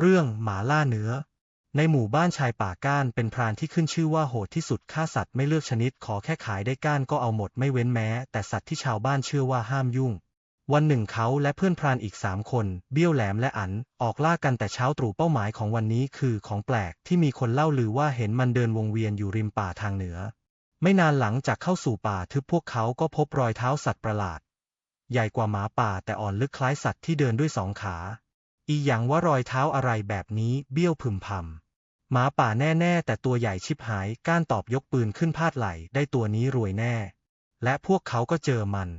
เรื่องหมาล่าเนื้อ ในหมู่บ้านชายป่าก้านเป็นพรานที่ขึ้นชื่อว่าโหดที่สุดฆ่าสัตว์ไม่เลือกชนิดขอแค่ขายได้ก้านก็เอาหมดไม่เว้นแม้ แต่สัตว์ที่ชาวบ้านเชื่อว่าห้ามยุ่ง วันหนึ่งเขาและเพื่อนพรานอีกสามคน เบี้ยวแหลมและอัน ออกล่ากันแต่เช้าตรู่เป้าหมายของวันนี้คือของแปลกที่มีคนเล่าลือว่าเห็นมันเดินวงเวียนอยู่ริมป่าทางเหนือ ไม่นานหลังจากเข้าสู่ป่าทึบพวกเขาก็พบรอยเท้าสัตว์ประหลาด ใหญ่กว่าหมาป่าแต่อ่อนลึกคล้ายสัตว์ที่เดินด้วยสองขา อีหยังว่ารอยเท้าอะไรแบบนี้เบี้ยวพึมพำหมาป่าแน่ๆแต่ตัวใหญ่ชิบหายก้านตอบยกปืนขึ้นพาดไหล่ได้ตัวนี้รวยแน่ และพวกเขาก็เจอมัน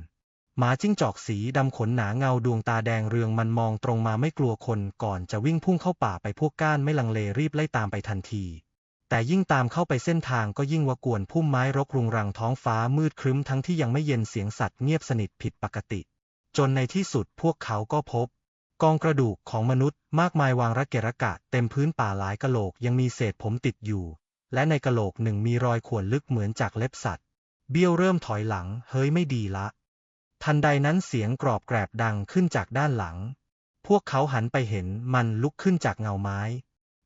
หมาจิ้งจอกสีดำขนหนาเงาดวงตาแดงเรืองมันมองตรงมาไม่กลัวคนก่อนจะวิ่งพุ่งเข้าป่าไปพวกก้านไม่ลังเลรีบไล่ตามไปทันทีแต่ยิ่งตามเข้าไปเส้นทางก็ยิ่งวากวนพุ่มไม้รกรุงรังท้องฟ้ามืดครึ้มทั้งที่ยังไม่เย็นเสียงสัตว์เงียบสนิทผิดปกติ จนในที่สุดพวกเขาก็พบ กองกระดูกของมนุษย์มากมายวางระเกะระกะเต็มพื้นป่าหลายกะโหลกยังมีเศษผมติดอยู่ และในกะโหลกหนึ่งมีรอยข่วนลึกเหมือนจากเล็บสัตว์ เบี้ยวเริ่มถอยหลัง เฮ้ยไม่ดีละ ทันใดนั้นเสียงกรอบแกรบดังขึ้นจากด้านหลัง พวกเขาหันไปเห็นมันลุกขึ้นจากเงาไม้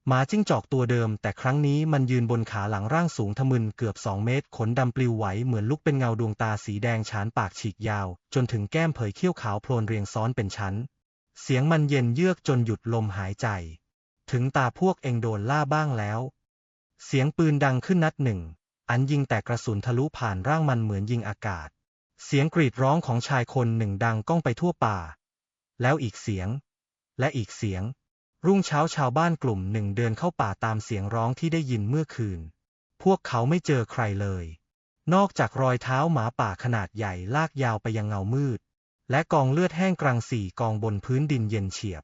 หมาจิ้งจอกตัวเดิม แต่ครั้งนี้มันยืนบนขาหลังร่างสูงทะมึนเกือบสองเมตร ขนดำปลิวไหวเหมือนลุกเป็นเงาดวงตาสีแดงฉานปากฉีกยาว จนถึงแก้มเผยเขี้ยวขาวโพลนเรียงซ้อนเป็นชั้น เสียงมันเย็นเยือกจนหยุดลมหายใจ ถึงตาพวกเองโดนล่าบ้างแล้ว เสียงปืนดังขึ้นนัดหนึ่ง อันยิงแต่กระสุนทะลุผ่านร่างมันเหมือนยิงอากาศ เสียงกรีดร้องของชายคนหนึ่งดังก้องไปทั่วป่า แล้วอีกเสียง และอีกเสียง รุ่งเช้าชาวบ้านกลุ่มหนึ่งเดินเข้าป่าตามเสียงร้องที่ได้ยินเมื่อคืน พวกเขาไม่เจอใครเลย นอกจากรอยเท้าหมาป่าขนาดใหญ่ลากยาวไปยังเงามืด และกองเลือดแห้งกรังสี่กองบนพื้นดินเย็นเฉียบ